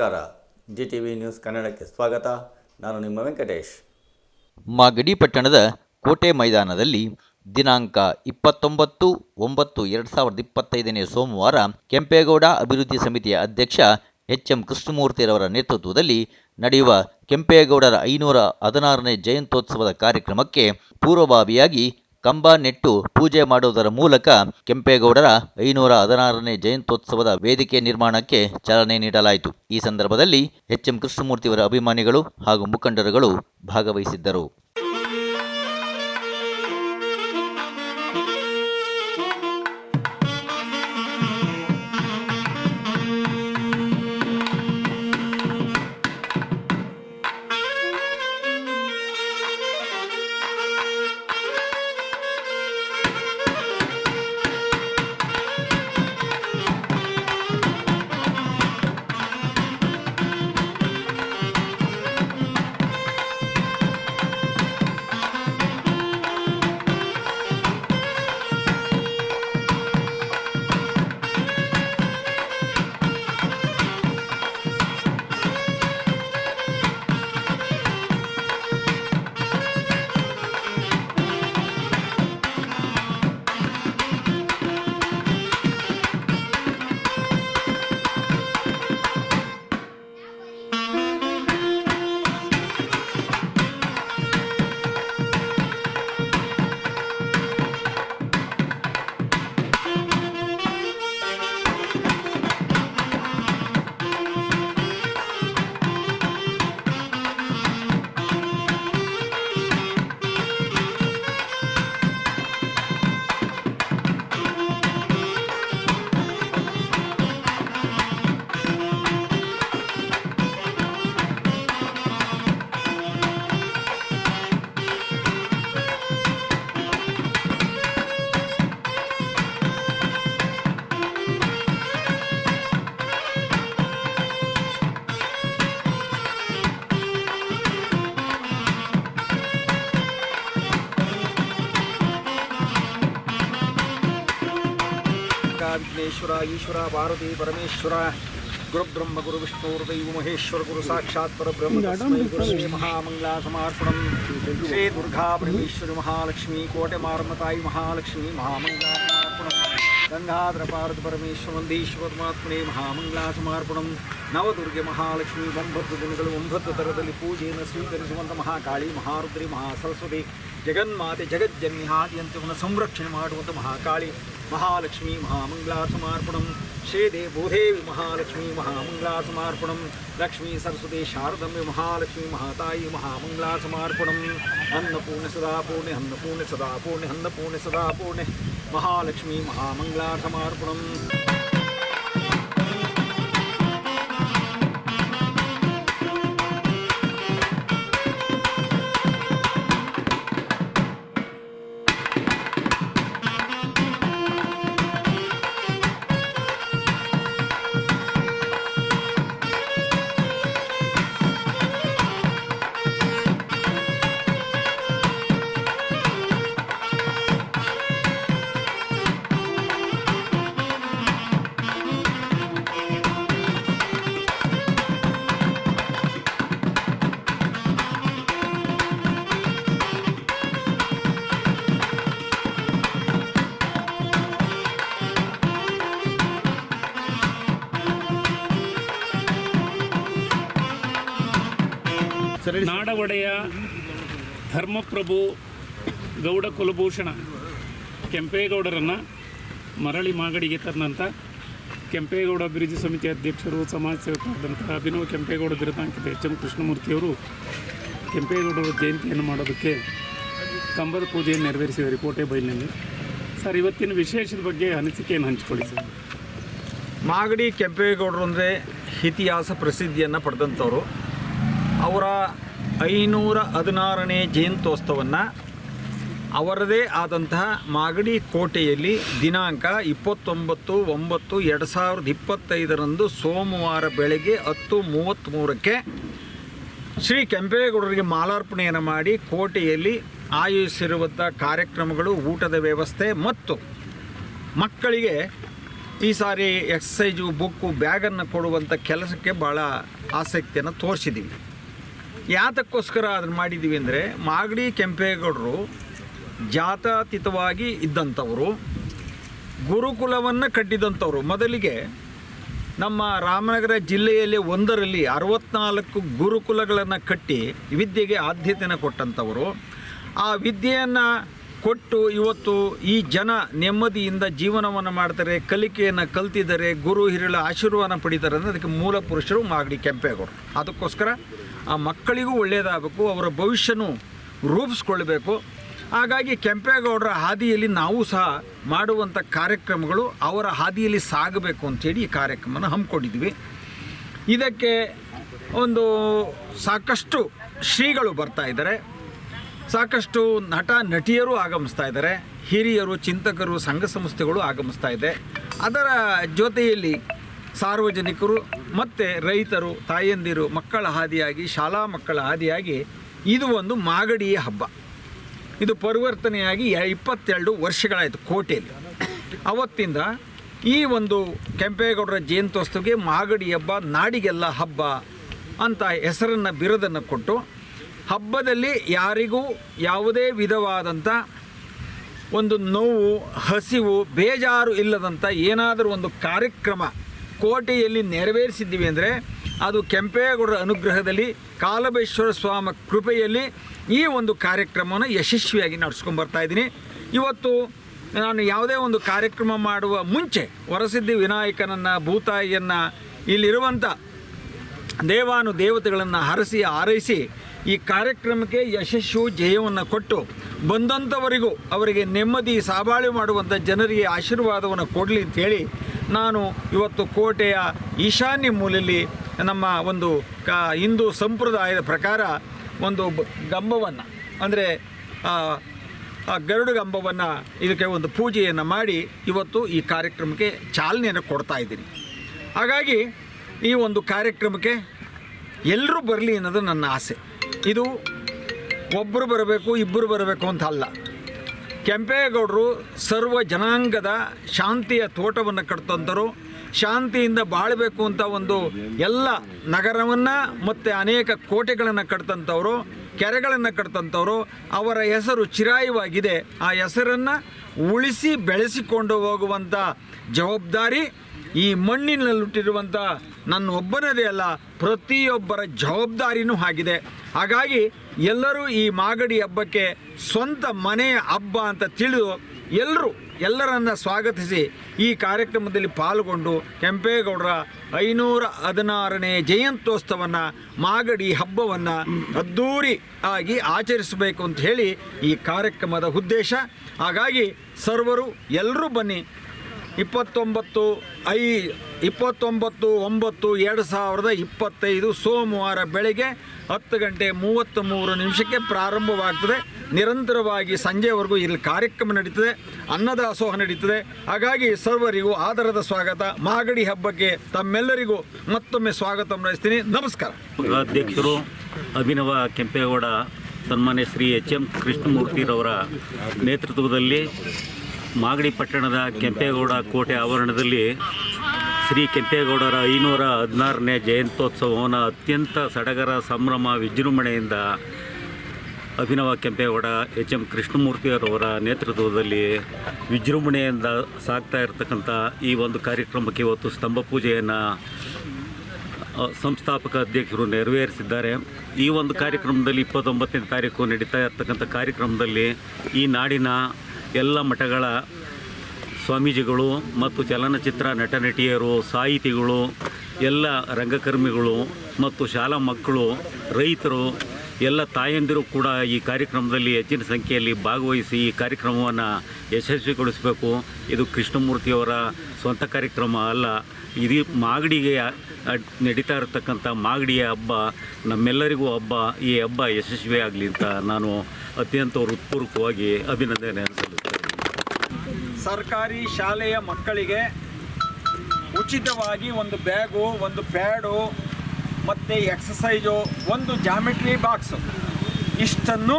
ನಮಸ್ಕಾರ. G T V news ಕನ್ನಡಕ್ಕೆ ಸ್ವಾಗತ. ನಾನು ನಿಮ್ಮ ವೆಂಕಟೇಶ್. ಮಾಗಡಿ ಪಟ್ಟಣದ ಕೋಟೆ ಮೈದಾನದಲ್ಲಿ ದಿನಾಂಕ ಇಪ್ಪತ್ತೊಂಬತ್ತು ಒಂಬತ್ತು ಎರಡು ಸಾವಿರದ ಇಪ್ಪತ್ತೈದನೇ ಸೋಮವಾರ ಕೆಂಪೇಗೌಡ ಅಭಿವೃದ್ಧಿ ಸಮಿತಿಯ ಅಧ್ಯಕ್ಷ ಎಚ್ ಎಂ ಕೃಷ್ಣಮೂರ್ತಿರವರ ನೇತೃತ್ವದಲ್ಲಿ ನಡೆಯುವ ಕೆಂಪೇಗೌಡರ ಐನೂರ ಹದಿನಾರನೇ ಜಯಂತ್ಯೋತ್ಸವದ ಕಾರ್ಯಕ್ರಮಕ್ಕೆ ಪೂರ್ವಭಾವಿಯಾಗಿ ಕಂಬ ನೆಟ್ಟು ಪೂಜೆ ಮಾಡುವುದರ ಮೂಲಕ ಕೆಂಪೇಗೌಡರ ಐನೂರ ಹದಿನಾರನೇ ಜಯಂತ್ಯೋತ್ಸವದ ವೇದಿಕೆ ನಿರ್ಮಾಣಕ್ಕೆ ಚಾಲನೆ ನೀಡಲಾಯಿತು. ಈ ಸಂದರ್ಭದಲ್ಲಿ ಎಚ್‌ಎಂ ಕೃಷ್ಣಮೂರ್ತಿಯವರ ಅಭಿಮಾನಿಗಳು ಹಾಗೂ ಮುಖಂಡರುಗಳು ಭಾಗವಹಿಸಿದ್ದರು. ವಿಘ್ನೇಶ್ವರ ಈಶ್ವರ ಭಾರತಿ ಪರಮೇಶ್ವರ ಗುರುಬ್ರಹ್ಮ ಗುರು ವಿಷ್ಣು ದೈವ ಮಹೇಶ್ವರ ಗುರು ಸಾಕ್ಷಾತ್ ಪರಬ್ರಹ್ಮ ಶ್ರೀ ಮಹಾಮಂಗಳ ಸಮರ್ಪಣಂ. ಶ್ರೀ ದುರ್ಗಾ ಪರಮೇಶ್ವರಿ ಮಹಾಲಕ್ಷ್ಮಿ ಕೋಟೆ ಮಾರಮತಾಯಿ ಮಹಾಲಕ್ಷ್ಮಿ ಮಹಾಮಂಗಳ ಸಮರ್ಪಣಂ. ಗಂಗಾಧರ ಪಾರ್ವತ ಪರಮೇಶ್ವರ ಮಂದೀಶ್ವರ ಮಾತ್ಮನೇ ಮಹಾಮಂಗಲಾ ಸಮರ್ಪಣಂ. ನವದುರ್ಗೆ ಮಹಾಲಕ್ಷ್ಮಿ ಒಂಬತ್ತು ದಿನಗಳು ಒಂಬತ್ತು ಥರದಲ್ಲಿ ಪೂಜೆಯನ್ನು ಸ್ವೀಕರಿಸುವಂಥ ಮಹಾಕಾಳಿ ಮಹಾರುದ್ರಿ ಮಹಾಸರಸ್ವತಿ. ಜಗನ್ಮಾತೆ ಜಗಜ್ಜನ್ಯ ಆದಿಯಂತೆ ಸಂರಕ್ಷಣೆ ಮಾಡುವಂಥ ಮಹಾಕಾಳಿ. महालक्ष्मी महामङ्गलासमार्पणं शेदे भूदेवी महालक्ष्मी महामङ्गलासमार्पणं लक्ष्मी सरस्वती शारदम्य महालक्ष्मी महाताई महातायि अन्नपूर्ण सदा पूर्ण अन्नपूर्ण सदा पूर्ण अन्नपूर्ण सदा पूर्णे महालक्ष्मी महामङ्गलासमार्पणम् ನಾಡ ಒಡೆಯ ಧರ್ಮಪ್ರಭು ಗೌಡ ಕುಲಭೂಷಣ ಕೆಂಪೇಗೌಡರನ್ನು ಮರಳಿ ಮಾಗಡಿಗೆ ತಂದಂಥ ಕೆಂಪೇಗೌಡ ಅಭಿವೃದ್ಧಿ ಸಮಿತಿ ಅಧ್ಯಕ್ಷರು, ಸಮಾಜ ಸೇವಕರಾದಂಥ ಅಭಿನವ್ ಕೆಂಪೇಗೌಡ ಬಿರುದಾಂಕಿತ ಎಚ್ ಎಂ ಕೃಷ್ಣಮೂರ್ತಿಯವರು ಕೆಂಪೇಗೌಡರ ಜಯಂತಿಯನ್ನು ಮಾಡೋದಕ್ಕೆ ಕಂಬದ ಪೂಜೆಯನ್ನು ನೆರವೇರಿಸಿದ್ದಾರೆ ಕೋಟೆ ಬೈಲಿನಲ್ಲಿ ಸರ್, ಇವತ್ತಿನ ವಿಶೇಷದ ಬಗ್ಗೆ ಅನಿಸಿಕೆಯನ್ನು ಹಂಚಿಕೊಳ್ಳಿ ಸರ್. ಮಾಗಡಿ ಕೆಂಪೇಗೌಡರು ಅಂದರೆ ಇತಿಹಾಸ ಪ್ರಸಿದ್ಧಿಯನ್ನು ಪಡೆದಂಥವ್ರು. ಅವರ ಐನೂರ ಹದಿನಾರನೇ ಜಯಂತ್ಯೋತ್ಸವವನ್ನು ಅವರದೇ ಆದಂತಹ ಮಾಗಡಿ ಕೋಟೆಯಲ್ಲಿ ದಿನಾಂಕ ಇಪ್ಪತ್ತೊಂಬತ್ತು ಒಂಬತ್ತು ಎರಡು ಸಾವಿರದ ಇಪ್ಪತ್ತೈದರಂದು ಸೋಮವಾರ ಬೆಳಗ್ಗೆ ಹತ್ತು ಮೂವತ್ತ್ಮೂರಕ್ಕೆ ಶ್ರೀ ಕೆಂಪೇಗೌಡರಿಗೆ ಮಾಲಾರ್ಪಣೆಯನ್ನು ಮಾಡಿ ಕೋಟೆಯಲ್ಲಿ ಆಯೋಜಿಸಿರುವಂಥ ಕಾರ್ಯಕ್ರಮಗಳು, ಊಟದ ವ್ಯವಸ್ಥೆ ಮತ್ತು ಮಕ್ಕಳಿಗೆ ಈ ಸಾರಿ ಎಕ್ಸಸೈಜು ಬುಕ್ಕು, ಬ್ಯಾಗನ್ನು ಕೊಡುವಂಥ ಕೆಲಸಕ್ಕೆ ಭಾಳ ಆಸಕ್ತಿಯನ್ನು ತೋರಿಸಿದ್ದೀವಿ. ಯಾತಕ್ಕೋಸ್ಕರ ಅದನ್ನು ಮಾಡಿದ್ದೀವಿ ಅಂದರೆ ಮಾಗಡಿ ಕೆಂಪೇಗೌಡರು ಜಾತಾತೀತವಾಗಿ ಇದ್ದಂಥವರು, ಗುರುಕುಲವನ್ನು ಕಟ್ಟಿದಂಥವ್ರು. ಮೊದಲಿಗೆ ನಮ್ಮ ರಾಮನಗರ ಜಿಲ್ಲೆಯಲ್ಲಿ ಒಂದರಲ್ಲಿ ಅರವತ್ನಾಲ್ಕು ಗುರುಕುಲಗಳನ್ನು ಕಟ್ಟಿ ವಿದ್ಯೆಗೆ ಆದ್ಯತೆಯನ್ನು ಕೊಟ್ಟಂಥವರು. ಆ ವಿದ್ಯೆಯನ್ನು ಕೊಟ್ಟು ಇವತ್ತು ಈ ಜನ ನೆಮ್ಮದಿಯಿಂದ ಜೀವನವನ್ನು ಮಾಡ್ತಾರೆ, ಕಲಿಕೆಯನ್ನು ಕಲ್ತಿದ್ದಾರೆ, ಗುರು ಹಿರಿಗಳ ಆಶೀರ್ವಾದ ಪಡಿತಾರೆ ಅಂದರೆ ಅದಕ್ಕೆ ಮೂಲ ಪುರುಷರು ಮಾಗಡಿ ಕೆಂಪೇಗೌಡರು. ಅದಕ್ಕೋಸ್ಕರ ಆ ಮಕ್ಕಳಿಗೂ ಒಳ್ಳೆಯದಾಗಬೇಕು ಅವರ ಭವಿಷ್ಯನೂ ರೂಪಿಸ್ಕೊಳ್ಬೇಕು. ಹಾಗಾಗಿ ಕೆಂಪೇಗೌಡರ ಹಾದಿಯಲ್ಲಿ ನಾವು ಸಹ ಮಾಡುವಂಥ ಕಾರ್ಯಕ್ರಮಗಳು ಅವರ ಹಾದಿಯಲ್ಲಿ ಸಾಗಬೇಕು ಅಂಥೇಳಿ ಈ ಕಾರ್ಯಕ್ರಮನ ಹಮ್ಮಿಕೊಂಡಿದ್ವಿ ಇದಕ್ಕೆ ಒಂದು ಸಾಕಷ್ಟು ಶ್ರೀಗಳು ಬರ್ತಾ ಇದ್ದಾರೆ. ಸಾಕಷ್ಟು ನಟ, ನಟಿಯರು ಆಗಮಿಸ್ತಾ ಇದ್ದಾರೆ. ಹಿರಿಯರು, ಚಿಂತಕರು, ಸಂಘ ಸಂಸ್ಥೆಗಳು ಆಗಮಿಸ್ತಾ ಇದೆ. ಅದರ ಜೊತೆಯಲ್ಲಿ ಸಾರ್ವಜನಿಕರು ಮತ್ತು ರೈತರು, ತಾಯಂದಿರು, ಮಕ್ಕಳ ಹಾದಿಯಾಗಿ, ಶಾಲಾ ಮಕ್ಕಳ ಹಾದಿಯಾಗಿ ಇದು ಒಂದು ಮಾಗಡಿಯ ಹಬ್ಬ. ಇದು ಪರಿವರ್ತನೆಯಾಗಿ ಇಪ್ಪತ್ತೆರಡು ವರ್ಷಗಳಾಯಿತು ಕೋಟೆಯಲ್ಲಿ. ಅವತ್ತಿಂದ ಈ ಒಂದು ಕೆಂಪೇಗೌಡರ ಜಯಂತ್ಯೋತ್ಸವಕ್ಕೆ ಮಾಗಡಿ ಹಬ್ಬ, ನಾಡಿಗೆಲ್ಲ ಹಬ್ಬ ಅಂತ ಹೆಸರನ್ನು, ಬಿರುದನ್ನು ಕೊಟ್ಟು ಹಬ್ಬದಲ್ಲಿ ಯಾರಿಗೂ ಯಾವುದೇ ವಿಧವಾದಂಥ ಒಂದು ನೋವು, ಹಸಿವು, ಬೇಜಾರು ಇಲ್ಲದಂಥ ಏನಾದರೂ ಒಂದು ಕಾರ್ಯಕ್ರಮ ಕೋಟೆಯಲ್ಲಿ ನೆರವೇರಿಸಿದ್ದೀವಿ ಅಂದರೆ ಅದು ಕೆಂಪೇಗೌಡರ ಅನುಗ್ರಹದಲ್ಲಿ ಕಾಲಬೇಶ್ವರ ಸ್ವಾಮಿ ಕೃಪೆಯಲ್ಲಿ ಈ ಒಂದು ಕಾರ್ಯಕ್ರಮವನ್ನು ಯಶಸ್ವಿಯಾಗಿ ನಡೆಸ್ಕೊಂಬರ್ತಾ ಇದ್ದೀನಿ. ಇವತ್ತು ನಾನು ಯಾವುದೇ ಒಂದು ಕಾರ್ಯಕ್ರಮ ಮಾಡುವ ಮುಂಚೆ ವರಸಿದ್ಧಿ ವಿನಾಯಕನನ್ನು, ಭೂತಾಯಿಯನ್ನು ಇಲ್ಲಿರುವಂಥ ದೇವಾನು ದೇವತೆಗಳನ್ನು ಹರಸಿ, ಆರೈಸಿ ಈ ಕಾರ್ಯಕ್ರಮಕ್ಕೆ ಯಶಸ್ಸು ಜಯವನ್ನು ಕೊಟ್ಟು ಬಂದಂಥವರಿಗೂ ಅವರಿಗೆ ನೆಮ್ಮದಿ ಸಾಬಾಳು ಮಾಡುವಂಥ ಜನರಿಗೆ ಆಶೀರ್ವಾದವನ್ನು ಕೊಡಲಿ ಅಂತೇಳಿ ನಾನು ಇವತ್ತು ಕೋಟೆಯ ಈಶಾನ್ಯ ಮೂಲೆಯಲ್ಲಿ ನಮ್ಮ ಒಂದು ಕ ಹಿಂದೂ ಸಂಪ್ರದಾಯದ ಪ್ರಕಾರ ಒಂದು ಗಂಬವನ್ನು, ಅಂದರೆ ಗರುಡು ಗಂಬವನ್ನು ಇದಕ್ಕೆ ಒಂದು ಪೂಜೆಯನ್ನು ಮಾಡಿ ಇವತ್ತು ಈ ಕಾರ್ಯಕ್ರಮಕ್ಕೆ ಚಾಲನೆಯನ್ನು ಕೊಡ್ತಾ ಇದ್ದೀನಿ. ಹಾಗಾಗಿ ಈ ಒಂದು ಕಾರ್ಯಕ್ರಮಕ್ಕೆ ಎಲ್ಲರೂ ಬರಲಿ ಅನ್ನೋದು ನನ್ನ ಆಸೆ. ಇದು ಒಬ್ಬರು ಬರಬೇಕು ಇಬ್ಬರು ಬರಬೇಕು ಅಂತ ಅಲ್ಲ. ಕೆಂಪೇಗೌಡರು ಸರ್ವ ಜನಾಂಗದ ಶಾಂತಿಯ ತೋಟವನ್ನು ಕಟ್ತಂಥರು ಶಾಂತಿಯಿಂದ ಬಾಳಬೇಕು ಅಂತ ಒಂದು ಎಲ್ಲ ನಗರವನ್ನು ಮತ್ತು ಅನೇಕ ಕೋಟೆಗಳನ್ನು ಕಟ್ತಂಥವರು ಕೆರೆಗಳನ್ನು ಕಟ್ತಂಥವರು ಅವರ ಹೆಸರು ಚಿರಾಯವಾಗಿದೆ. ಆ ಹೆಸರನ್ನು ಉಳಿಸಿ ಬೆಳೆಸಿಕೊಂಡು ಹೋಗುವಂಥ ಜವಾಬ್ದಾರಿ ಈ ಮಣ್ಣಿನಲ್ಲಿ ಹುಟ್ಟಿರುವಂಥ ನನ್ನ ಒಬ್ಬನದೇ ಅಲ್ಲ, ಪ್ರತಿಯೊಬ್ಬರ ಜವಾಬ್ದಾರಿನೂ ಆಗಿದೆ. ಹಾಗಾಗಿ ಎಲ್ಲರೂ ಈ ಮಾಗಡಿ ಹಬ್ಬಕ್ಕೆ ಸ್ವಂತ ಮನೆಯ ಹಬ್ಬ ಅಂತ ತಿಳಿದು ಎಲ್ಲರೂ ಎಲ್ಲರನ್ನ ಸ್ವಾಗತಿಸಿ ಈ ಕಾರ್ಯಕ್ರಮದಲ್ಲಿ ಪಾಲ್ಗೊಂಡು ಕೆಂಪೇಗೌಡರ ಐನೂರ ಹದಿನಾರನೇ ಜಯಂತ್ಯೋತ್ಸವವನ್ನು ಮಾಗಡಿ ಹಬ್ಬವನ್ನು ಅದ್ಧೂರಿ ಆಗಿ ಆಚರಿಸಬೇಕು ಅಂತ ಹೇಳಿ ಈ ಕಾರ್ಯಕ್ರಮದ ಉದ್ದೇಶ. ಹಾಗಾಗಿ ಸರ್ವರು ಎಲ್ಲರೂ ಬನ್ನಿ ಇಪ್ಪತ್ತೊಂಬತ್ತು, ಐ, ಇಪ್ಪತ್ತೊಂಬತ್ತು, ಒಂಬತ್ತು, ಎರಡು ಸಾವಿರದ ಇಪ್ಪತ್ತೈದು ಸೋಮವಾರ ಬೆಳಗ್ಗೆ ಹತ್ತು ಗಂಟೆ ಮೂವತ್ತ್ ಮೂರು ನಿಮಿಷಕ್ಕೆ ಪ್ರಾರಂಭವಾಗ್ತದೆ. ನಿರಂತರವಾಗಿ ಸಂಜೆವರೆಗೂ ಇಲ್ಲಿ ಕಾರ್ಯಕ್ರಮ ನಡೀತದೆ ಅನ್ನದಾಸೋಹ ನಡೀತದೆ. ಹಾಗಾಗಿ ಸರ್ವರಿಗೂ ಆದರದ ಸ್ವಾಗತ. ಮಾಗಡಿ ಹಬ್ಬಕ್ಕೆ ತಮ್ಮೆಲ್ಲರಿಗೂ ಮತ್ತೊಮ್ಮೆ ಸ್ವಾಗತ ಬಯಸ್ತೀನಿ ನಮಸ್ಕಾರ. ಅಧ್ಯಕ್ಷರು ಅಭಿನವ ಕೆಂಪೇಗೌಡ, ಸನ್ಮಾನ್ಯ ಶ್ರೀ ಎಚ್ ಎಂ ಕೃಷ್ಣಮೂರ್ತಿರವರ ನೇತೃತ್ವದಲ್ಲಿ ಮಾಗಡಿ ಪಟ್ಟಣದ ಕೆಂಪೇಗೌಡ ಕೋಟೆ ಆವರಣದಲ್ಲಿ ಶ್ರೀ ಕೆಂಪೇಗೌಡರ ಐನೂರ ಹದಿನಾರನೇ ಜಯಂತ್ಯೋತ್ಸವವನ್ನು ಅತ್ಯಂತ ಸಡಗರ ಸಂಭ್ರಮ ವಿಜೃಂಭಣೆಯಿಂದ ಅಭಿನವ ಕೆಂಪೇಗೌಡ ಎಚ್ ಎಂ ಕೃಷ್ಣಮೂರ್ತಿಯವರವರ ನೇತೃತ್ವದಲ್ಲಿ ವಿಜೃಂಭಣೆಯಿಂದ ಸಾಗ್ತಾ ಇರತಕ್ಕಂಥ ಈ ಒಂದು ಕಾರ್ಯಕ್ರಮಕ್ಕೆ ಇವತ್ತು ಸ್ತಂಭ ಪೂಜೆಯನ್ನು ಸಂಸ್ಥಾಪಕ ಅಧ್ಯಕ್ಷರು ನೆರವೇರಿಸಿದ್ದಾರೆ. ಈ ಒಂದು ಕಾರ್ಯಕ್ರಮದಲ್ಲಿ ಇಪ್ಪತ್ತೊಂಬತ್ತನೇ ತಾರೀಕು ನಡೀತಾ ಇರತಕ್ಕಂಥ ಕಾರ್ಯಕ್ರಮದಲ್ಲಿ ಈ ನಾಡಿನ ಎಲ್ಲ ಮಠಗಳ ಸ್ವಾಮೀಜಿಗಳು ಮತ್ತು ಚಲನಚಿತ್ರ ನಟ ನಟಿಯರು ಸಾಹಿತಿಗಳು ಎಲ್ಲ ರಂಗಕರ್ಮಿಗಳು ಮತ್ತು ಶಾಲಾ ಮಕ್ಕಳು ರೈತರು ಎಲ್ಲ ತಾಯಂದಿರು ಕೂಡ ಈ ಕಾರ್ಯಕ್ರಮದಲ್ಲಿ ಹೆಚ್ಚಿನ ಸಂಖ್ಯೆಯಲ್ಲಿ ಭಾಗವಹಿಸಿ ಈ ಕಾರ್ಯಕ್ರಮವನ್ನು ಯಶಸ್ವಿಗೊಳಿಸಬೇಕು. ಇದು ಕೃಷ್ಣಮೂರ್ತಿಯವರ ಸ್ವಂತ ಕಾರ್ಯಕ್ರಮ ಅಲ್ಲ, ಇಡೀ ಮಾಗಡಿಗೆ ನಡೀತಾ ಇರತಕ್ಕಂಥ ಮಾಗಡಿಯ ಹಬ್ಬ, ನಮ್ಮೆಲ್ಲರಿಗೂ ಹಬ್ಬ, ಈ ಹಬ್ಬ ಯಶಸ್ವಿಯಾಗಲಿ ಅಂತ ನಾನು ಅತ್ಯಂತ ಹೃತ್ಪೂರ್ವಕವಾಗಿ ಅಭಿನಂದನೆ ಸಲ್ಲಿಸ್ತೇನೆ ಸರ್ಕಾರಿ ಶಾಲೆಯ ಮಕ್ಕಳಿಗೆ ಉಚಿತವಾಗಿ ಒಂದು ಬ್ಯಾಗು, ಒಂದು ಪ್ಯಾಡು ಮತ್ತು ಎಕ್ಸಸೈಜು ಒಂದು ಜಾಮಿಟ್ರಿ ಬಾಕ್ಸು ಇಷ್ಟನ್ನು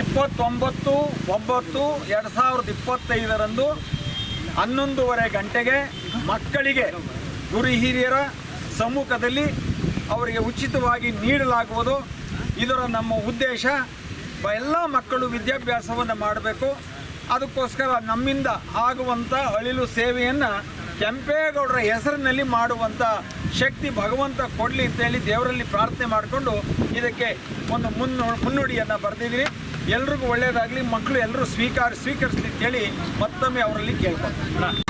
ಇಪ್ಪತ್ತೊಂಬತ್ತು, ಒಂಬತ್ತು, ಎರಡು ಸಾವಿರದ ಇಪ್ಪತ್ತೈದರಂದು ಹನ್ನೊಂದೂವರೆ ಗಂಟೆಗೆ ಮಕ್ಕಳಿಗೆ, ಗುರು ಹಿರಿಯರ ಸಮ್ಮುಖದಲ್ಲಿ ಅವರಿಗೆ ಉಚಿತವಾಗಿ ನೀಡಲಾಗುವುದು. ಇದರ ನಮ್ಮ ಉದ್ದೇಶ ಎಲ್ಲ ಮಕ್ಕಳು ವಿದ್ಯಾಭ್ಯಾಸವನ್ನು ಮಾಡಬೇಕು. ಅದಕ್ಕೋಸ್ಕರ ನಮ್ಮಿಂದ ಆಗುವಂಥ ಅಳಿಲು ಸೇವೆಯನ್ನು ಕೆಂಪೇಗೌಡರ ಹೆಸರಿನಲ್ಲಿ ಮಾಡುವಂಥ ಶಕ್ತಿ ಭಗವಂತ ಕೊಡಲಿ ಅಂತೇಳಿ ದೇವರಲ್ಲಿ ಪ್ರಾರ್ಥನೆ ಮಾಡಿಕೊಂಡು ಇದಕ್ಕೆ ಒಂದು ಮುನ್ನು ಮುನ್ನುಡಿಯನ್ನು ಬರೆದಿದ್ದೀವಿ ಎಲ್ರಿಗೂ ಒಳ್ಳೆಯದಾಗಲಿ ಮಕ್ಕಳು ಎಲ್ಲರೂ ಸ್ವೀಕಾರ, ಸ್ವೀಕರಿಸಲಿ ಅಂತೇಳಿ ಮತ್ತೊಮ್ಮೆ ಅವರಲ್ಲಿ ಕೇಳ್ಕೊಳ್ತೀನಿ.